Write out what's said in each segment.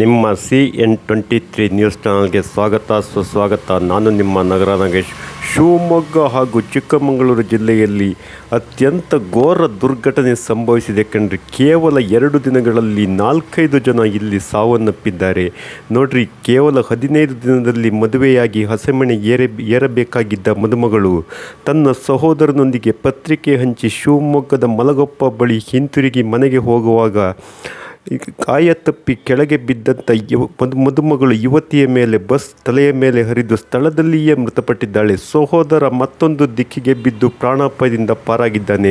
ನಿಮ್ಮ C N twenty three news ಚಾನಲ್ಗೆ ಸ್ವಾಗತ, ಸುಸ್ವಾಗತ. ನಾನು ನಿಮ್ಮ ನಗರ ನಾಗೇಶ್. ಶಿವಮೊಗ್ಗ ಹಾಗೂ ಚಿಕ್ಕಮಗಳೂರು ಜಿಲ್ಲೆಯಲ್ಲಿ ಅತ್ಯಂತ ಘೋರ ದುರ್ಘಟನೆ ಸಂಭವಿಸಿದೆ ಕಂಡ್ರೆ ಕೇವಲ ಎರಡು ದಿನಗಳಲ್ಲಿ ನಾಲ್ಕೈದು ಜನ ಇಲ್ಲಿ ಸಾವನ್ನಪ್ಪಿದ್ದಾರೆ. ನೋಡ್ರಿ, ಕೇವಲ ಹದಿನೈದು ದಿನದಲ್ಲಿ ಮದುವೆಯಾಗಿ ಹಸೆಮಣೆ ಏರೆ, ಏರಬೇಕಾಗಿದ್ದ ಮದುಮಗಳು. ತನ್ನ ಸಹೋದರನೊಂದಿಗೆ ಪತ್ರಿಕೆ ಹಂಚಿ ಶಿವಮೊಗ್ಗದ ಮಲಗೊಪ್ಪ ಬಳಿ ಹಿಂತಿರುಗಿ ಮನೆಗೆ ಹೋಗುವಾಗ ಕಾಯ ತಪ್ಪಿ ಕೆಳಗೆ ಬಿದ್ದಂಥ ಯುವ, ಮದು, ಮದುಮಗಳು ಯುವತಿಯ ಮೇಲೆ ಬಸ್ ತಲೆಯ ಮೇಲೆ ಹರಿದು ಸ್ಥಳದಲ್ಲಿಯೇ ಮೃತಪಟ್ಟಿದ್ದಾಳೆ. ಸಹೋದರ ಮತ್ತೊಂದು ದಿಕ್ಕಿಗೆ ಬಿದ್ದು ಪ್ರಾಣಾಪಾಯದಿಂದ ಪಾರಾಗಿದ್ದಾನೆ.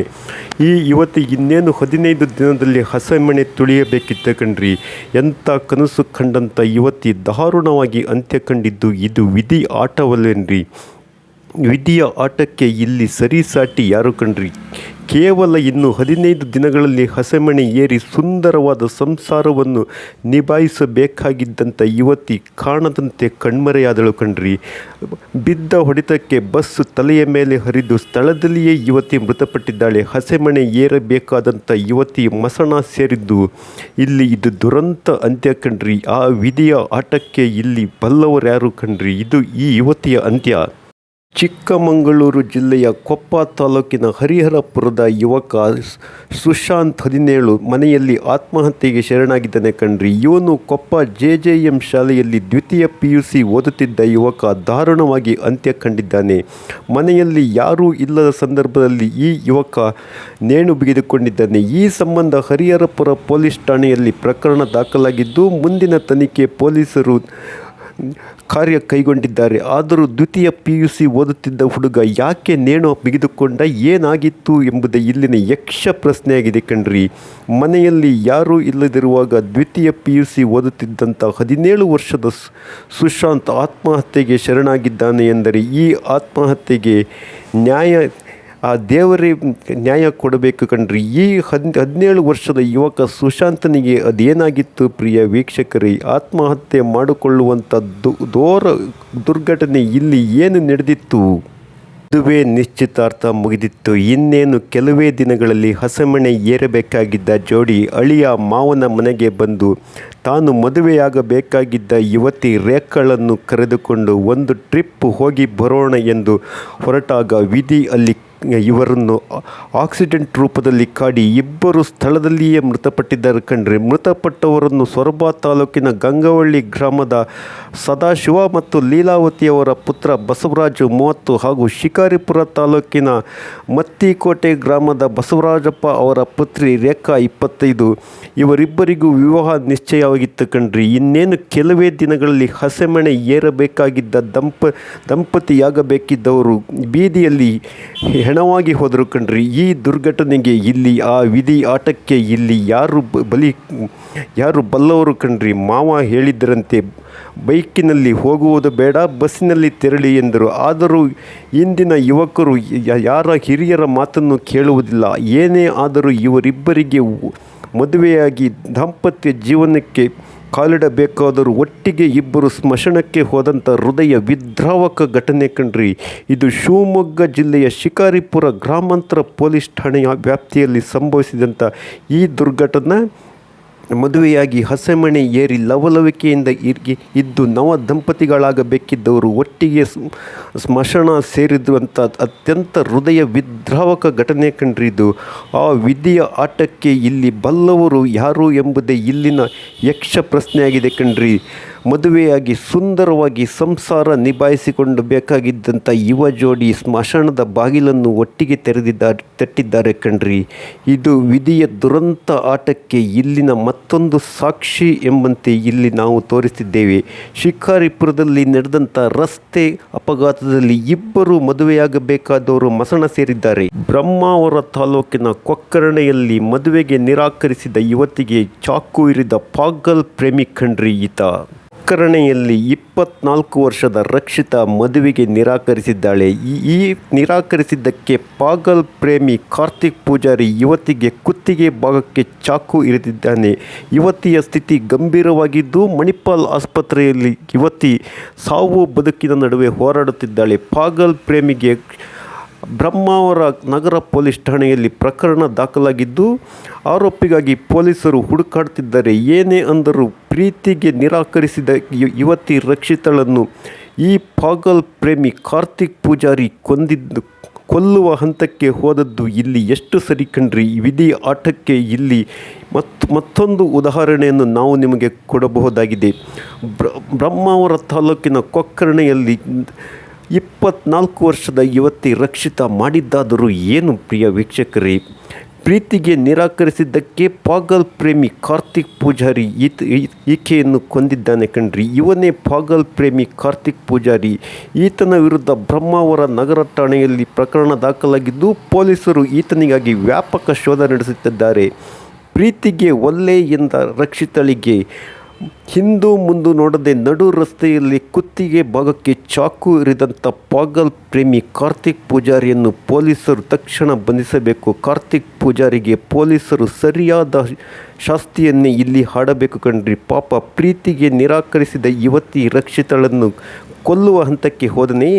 ಈ ಯುವತಿ ಇನ್ನೇನು ಹದಿನೈದು ದಿನದಲ್ಲಿ ಹಸೆಮಣೆ ತುಳಿಯಬೇಕಿತ್ತ ಕಣ್ರಿ. ಎಂಥ ಕನಸು ಕಂಡಂಥ ಯುವತಿ ದಾರುಣವಾಗಿ ಅಂತ್ಯ ಕಂಡಿದ್ದು ಇದು ವಿಧಿ ಆಟವಲ್ಲೇನ್ರಿ. ವಿಧಿಯ ಆಟಕ್ಕೆ ಇಲ್ಲಿ ಸರಿಸಾಟಿ ಯಾರು ಕಣ್ರಿ? ಕೇವಲ ಇನ್ನು ಹದಿನೈದು ದಿನಗಳಲ್ಲಿ ಹಸೆಮಣೆ ಏರಿ ಸುಂದರವಾದ ಸಂಸಾರವನ್ನು ನಿಭಾಯಿಸಬೇಕಾಗಿದ್ದಂಥ ಯುವತಿ ಕಾಣದಂತೆ ಕಣ್ಮರೆಯಾದಳು ಕಣ್ರಿ. ಬಿದ್ದ ಹೊಡೆತಕ್ಕೆ ಬಸ್ಸು ತಲೆಯ ಮೇಲೆ ಹರಿದು ಸ್ಥಳದಲ್ಲಿಯೇ ಯುವತಿ ಮೃತಪಟ್ಟಿದ್ದಾಳೆ. ಹಸೆಮಣೆ ಏರಬೇಕಾದಂಥ ಯುವತಿ ಮಸಣ ಸೇರಿದ್ದು ಇಲ್ಲಿ ಇದು ದುರಂತ ಅಂತ್ಯ ಕಣ್ರಿ. ಆ ವಿಧಿಯ ಆಟಕ್ಕೆ ಇಲ್ಲಿ ಬಲ್ಲವರ್ಯಾರು ಕಣ್ರಿ. ಇದು ಈ ಯುವತಿಯ ಅಂತ್ಯ. ಚಿಕ್ಕಮಗಳೂರು ಜಿಲ್ಲೆಯ ಕೊಪ್ಪ ತಾಲೂಕಿನ ಹರಿಹರಪುರದ ಯುವಕ ಸುಶಾಂತ್ ಹದಿನೇಳು ಮನೆಯಲ್ಲಿ ಆತ್ಮಹತ್ಯೆಗೆ ಶರಣಾಗಿದ್ದಾನೆ ಕಣ್ರಿ ಇವನು ಕೊಪ್ಪ ಜೆ ಜೆ ಎಂ ಶಾಲೆಯಲ್ಲಿ ದ್ವಿತೀಯ ಪಿ ಯು ಸಿ ಓದುತ್ತಿದ್ದ ಯುವಕ ದಾರುಣವಾಗಿ ಅಂತ್ಯ ಕಂಡಿದ್ದಾನೆ ಮನೆಯಲ್ಲಿ ಯಾರೂ ಇಲ್ಲದ ಸಂದರ್ಭದಲ್ಲಿ ಈ ಯುವಕ ನೇಣು ಬಿಗಿದುಕೊಂಡಿದ್ದಾನೆ. ಈ ಸಂಬಂಧ ಹರಿಹರಪುರ ಪೊಲೀಸ್ ಠಾಣೆಯಲ್ಲಿ ಪ್ರಕರಣ ದಾಖಲಾಗಿದ್ದು, ಮುಂದಿನ ತನಿಖೆ ಪೊಲೀಸರು ಕಾರ್ಯ ಕೈಗೊಂಡಿದ್ದಾರೆ. ಆದರೂ ದ್ವಿತೀಯ ಪಿ ಯು ಸಿ ಓದುತ್ತಿದ್ದ ಹುಡುಗ ಯಾಕೆ ನೇಣು ಬಿಗಿದುಕೊಂಡ ಏನಾಗಿತ್ತು ಎಂಬುದೇ ಇಲ್ಲಿನ ಯಕ್ಷ ಪ್ರಶ್ನೆಯಾಗಿದೆ ಕಣ್ರಿ. ಮನೆಯಲ್ಲಿ ಯಾರೂ ಇಲ್ಲದಿರುವಾಗ ದ್ವಿತೀಯ ಪಿ ಯು ಸಿ ಓದುತ್ತಿದ್ದಂಥ ಹದಿನೇಳು ವರ್ಷದ ಸುಶಾಂತ್ ಆತ್ಮಹತ್ಯೆಗೆ ಶರಣಾಗಿದ್ದಾನೆ ಎಂದರೆ ಈ ಆತ್ಮಹತ್ಯೆಗೆ ನ್ಯಾಯ ಆ ದೇವರೇ ನ್ಯಾಯ ಕೊಡಬೇಕು ಕಣ್ರಿ. ಈ ಹದ್, ಹದಿನೇಳು ವರ್ಷದ ಯುವಕ ಸುಶಾಂತನಿಗೆ ಅದೇನಾಗಿತ್ತು ಪ್ರಿಯ ವೀಕ್ಷಕರೇ? ಆತ್ಮಹತ್ಯೆ ಮಾಡಿಕೊಳ್ಳುವಂಥ ದು, ದೋರ ದುರ್ಘಟನೆ ಇಲ್ಲಿ ಏನು ನಡೆದಿತ್ತು? ಮದುವೆ ನಿಶ್ಚಿತಾರ್ಥ ಮುಗಿದಿತ್ತು. ಇನ್ನೇನು ಕೆಲವೇ ದಿನಗಳಲ್ಲಿ ಹಸೆಮಣೆ ಏರಬೇಕಾಗಿದ್ದ ಜೋಡಿ ಅಳಿಯ ಮಾವನ ಮನೆಗೆ ಬಂದು ತಾನು ಮದುವೆಯಾಗಬೇಕಾಗಿದ್ದ ಯುವತಿ ರೇಖಳನ್ನು ಕರೆದುಕೊಂಡು ಒಂದು ಟ್ರಿಪ್ ಹೋಗಿ ಬರೋಣ ಎಂದು ಹೊರಟಾಗ ವಿಧಿ ಅಲ್ಲಿ ಇವರನ್ನು ಆಕ್ಸಿಡೆಂಟ್ ರೂಪದಲ್ಲಿ ಕಾಡಿ ಇಬ್ಬರು ಸ್ಥಳದಲ್ಲಿಯೇ ಮೃತಪಟ್ಟಿದ್ದಾರೆ ಕಂಡ್ರೆ ಮೃತಪಟ್ಟವರನ್ನು ಸೊರಬ ತಾಲೂಕಿನ ಗಂಗವಳ್ಳಿ ಗ್ರಾಮದ ಸದಾಶಿವ ಮತ್ತು ಲೀಲಾವತಿಯವರ ಪುತ್ರ ಬಸವರಾಜು ಮೂವತ್ತು ಹಾಗೂ ಶಿಕಾರಿಪುರ ತಾಲೂಕಿನ ಮತ್ತಿಕೋಟೆ ಗ್ರಾಮದ ಬಸವರಾಜಪ್ಪ ಅವರ ಪುತ್ರಿ ರೇಖಾ ಇಪ್ಪತ್ತೈದು. ಇವರಿಬ್ಬರಿಗೂ ವಿವಾಹ ನಿಶ್ಚಯವಾಗಿತ್ತು ಕಣ್ರಿ ಇನ್ನೇನು ಕೆಲವೇ ದಿನಗಳಲ್ಲಿ ಹಸೆಮಣೆ ಏರಬೇಕಾಗಿದ್ದ ದಂಪ, ದಂಪತಿಯಾಗಬೇಕಿದ್ದವರು ಬೀದಿಯಲ್ಲಿ ಹೆಣವಾಗಿ ಹೋದರು ಕಣ್ರಿ, ಈ ದುರ್ಘಟನೆಗೆ ಇಲ್ಲಿ, ಆ ವಿಧಿ ಆಟಕ್ಕೆ ಇಲ್ಲಿ ಯಾರು ಬಲಿ, ಯಾರು ಬಲ್ಲವರು ಕಣ್ರಿ? ಮಾವ ಹೇಳಿದ್ದರಂತೆ, ಬೈಕಿನಲ್ಲಿ ಹೋಗುವುದು ಬೇಡ, ಬಸ್ಸಿನಲ್ಲಿ ತೆರಳಿ ಎಂದರು. ಆದರೂ ಇಂದಿನ ಯುವಕರು ಯಾರ ಹಿರಿಯರ ಮಾತನ್ನು ಕೇಳುವುದಿಲ್ಲ. ಏನೇ ಆದರೂ ಇವರಿಬ್ಬರಿಗೆ ಮದುವೆಯಾಗಿ ದಾಂಪತ್ಯ ಜೀವನಕ್ಕೆ ಕಾಲಿಡಬೇಕಾದರೂ ಒಟ್ಟಿಗೆ ಇಬ್ಬರು ಸ್ಮಶಾನಕ್ಕೆ ಹೋದಂಥ ಹೃದಯ ವಿದ್ರಾವಕ ಘಟನೆ ಕಂಡ್ರಿ. ಇದು ಶಿವಮೊಗ್ಗ ಜಿಲ್ಲೆಯ ಶಿಕಾರಿಪುರ ಗ್ರಾಮಾಂತರ ಪೊಲೀಸ್ ಠಾಣೆಯ ವ್ಯಾಪ್ತಿಯಲ್ಲಿ ಸಂಭವಿಸಿದಂಥ ಈ ದುರ್ಘಟನೆ. ಮದುವೆಯಾಗಿ ಹಸೆಮಣೆ ಏರಿ ಲವಲವಿಕೆಯಿಂದ ಇರ್ಗಿ ಇದ್ದು ನವ ದಂಪತಿಗಳಾಗಬೇಕಿದ್ದವರು ಒಟ್ಟಿಗೆ ಸ್ಮಶಾನ ಸೇರಿದಂಥ ಅತ್ಯಂತ ಹೃದಯ ವಿದ್ರಾವಕ ಘಟನೆ ಕಂಡ್ರಿದ್ದು ಆ ವಿಧಿಯ ಆಟಕ್ಕೆ ಇಲ್ಲಿ ಬಲ್ಲವರು ಯಾರು ಎಂಬುದೇ ಇಲ್ಲಿನ ಯಕ್ಷ ಪ್ರಶ್ನೆಯಾಗಿದೆ ಕಣ್ರಿ. ಮದುವೆಯಾಗಿ ಸುಂದರವಾಗಿ ಸಂಸಾರ ನಿಭಾಯಿಸಿಕೊಂಡು ಬೇಕಾಗಿದ್ದಂಥ ಯುವ ಜೋಡಿ ಸ್ಮಶಾನದ ಬಾಗಿಲನ್ನು ಒಟ್ಟಿಗೆ ತೆರೆದಿದ್ದಾರೆ, ತಟ್ಟಿದ್ದಾರೆ ಕಣ್ರಿ. ಇದು ವಿಧಿಯ ದುರಂತ ಆಟಕ್ಕೆ ಇಲ್ಲಿನ ಮತ್ತೊಂದು ಸಾಕ್ಷಿ ಎಂಬಂತೆ ಇಲ್ಲಿ ನಾವು ತೋರಿಸಿದ್ದೇವೆ. ಶಿಕಾರಿಪುರದಲ್ಲಿ ನಡೆದಂಥ ರಸ್ತೆ ಅಪಘಾತದಲ್ಲಿ ಇಬ್ಬರು ಮದುವೆಯಾಗಬೇಕಾದವರು ಮಸಣ ಸೇರಿದ್ದಾರೆ. ಬ್ರಹ್ಮಾವರ ತಾಲೂಕಿನ ಕೊಕ್ಕರಣೆಯಲ್ಲಿ ಮದುವೆಗೆ ನಿರಾಕರಿಸಿದ ಯುವತಿಗೆ ಚಾಕು ಇರಿದ ಪಾಗಲ್ ಪ್ರೇಮಿ ಕಣ್ರಿ ಈತ. ಪ್ರಕರಣೆಯಲ್ಲಿ ಇಪ್ಪತ್ನಾಲ್ಕು ವರ್ಷದ ರಕ್ಷಿತಾ ಮದುವೆಗೆ ನಿರಾಕರಿಸಿದ್ದಾಳೆ. ಈ ನಿರಾಕರಿಸಿದ್ದಕ್ಕೆ ಪಾಗಲ್ ಪ್ರೇಮಿ ಕಾರ್ತಿಕ್ ಪೂಜಾರಿ ಯುವತಿಗೆ ಕುತ್ತಿಗೆ ಭಾಗಕ್ಕೆ ಚಾಕು ಇರಿದಿದ್ದಾನೆ. ಯುವತಿಯ ಸ್ಥಿತಿ ಗಂಭೀರವಾಗಿದ್ದು ಮಣಿಪಾಲ್ ಆಸ್ಪತ್ರೆಯಲ್ಲಿ ಯುವತಿ ಸಾವು ಬದುಕಿನ ನಡುವೆ ಹೋರಾಡುತ್ತಿದ್ದಾಳೆ. ಪಾಗಲ್ ಪ್ರೇಮಿಗೆ ಬ್ರಹ್ಮಾವರ ನಗರ ಪೊಲೀಸ್ ಠಾಣೆಯಲ್ಲಿ ಪ್ರಕರಣ ದಾಖಲಾಗಿದ್ದು, ಆರೋಪಿಗಾಗಿ ಪೊಲೀಸರು ಹುಡುಕಾಡ್ತಿದ್ದಾರೆ ಏನೇ ಅಂದರೂ ಪ್ರೀತಿಗೆ ನಿರಾಕರಿಸಿದ ಯುವತಿ ರಕ್ಷಿತಳನ್ನು ಈ ಪಾಗಲ್ ಪ್ರೇಮಿ ಕಾರ್ತಿಕ್ ಪೂಜಾರಿ ಕೊಂದಿದ್ದು, ಕೊಲ್ಲುವ ಹಂತಕ್ಕೆ ಹೋದದ್ದು ಇಲ್ಲಿ ಎಷ್ಟು ಸರಿ ಕಣ್ರಿ? ವಿಧಿ ಆಟಕ್ಕೆ ಇಲ್ಲಿ ಮತ್ತು ಮತ್ತೊಂದು ಉದಾಹರಣೆಯನ್ನು ನಾವು ನಿಮಗೆ ಕೊಡಬಹುದಾಗಿದೆ. ಬ್ರ ಬ್ರಹ್ಮಾವರ ತಾಲೂಕಿನ ಕೊಕ್ಕರ್ಣೆಯಲ್ಲಿ ಇಪ್ಪತ್ನಾಲ್ಕು ವರ್ಷದ ಯುವತಿ ರಕ್ಷಿತ ಮಾಡಿದ್ದಾದರೂ ಏನು ಪ್ರಿಯ ವೀಕ್ಷಕರೇ? ಪ್ರೀತಿಗೆ ನಿರಾಕರಿಸಿದ್ದಕ್ಕೆ ಪಾಗಲ್ ಪ್ರೇಮಿ ಕಾರ್ತಿಕ್ ಪೂಜಾರಿ ಈತ ಈಕೆಯನ್ನು ಕೊಂದಿದ್ದಾನೆ ಕಣ್ರಿ. ಇವನೇ ಪಾಗಲ್ ಪ್ರೇಮಿ ಕಾರ್ತಿಕ್ ಪೂಜಾರಿ. ಈತನ ವಿರುದ್ಧ ಬ್ರಹ್ಮಾವರ ನಗರ ಠಾಣೆಯಲ್ಲಿ ಪ್ರಕರಣ ದಾಖಲಾಗಿದ್ದು, ಪೊಲೀಸರು ಈತನಿಗಾಗಿ ವ್ಯಾಪಕ ಶೋಧ ನಡೆಸುತ್ತಿದ್ದಾರೆ. ಪ್ರೀತಿಗೆ ಒಲ್ಲೆ ಎಂದ ರಕ್ಷಿತಳಿಗೆ ಹಿಂದು ಮುಂದು ನೋಡದೆ ನಡು ರಸ್ತೆಯಲ್ಲಿ ಕುತ್ತಿಗೆ ಭಾಗಕ್ಕೆ ಚಾಕು ಇರಿದಂಥ ಪಾಗಲ್ ಪ್ರೇಮಿ ಕಾರ್ತಿಕ್ ಪೂಜಾರಿಯನ್ನು ಪೊಲೀಸರು ತಕ್ಷಣ ಬಂಧಿಸಬೇಕು. ಕಾರ್ತಿಕ್ ಪೂಜಾರಿಗೆ ಪೊಲೀಸರು ಸರಿಯಾದ ಶಾಸ್ತಿಯನ್ನೇ ಇಲ್ಲಿ ಹಾಡಬೇಕು ಕಣ್ರಿ. ಪಾಪ ಪ್ರೀತಿಗೆ ನಿರಾಕರಿಸಿದ ಯುವತಿ ರಕ್ಷಿತಳನ್ನು ಕೊಲ್ಲುವ ಹಂತಕ್ಕೆ ಹೋದನೇ.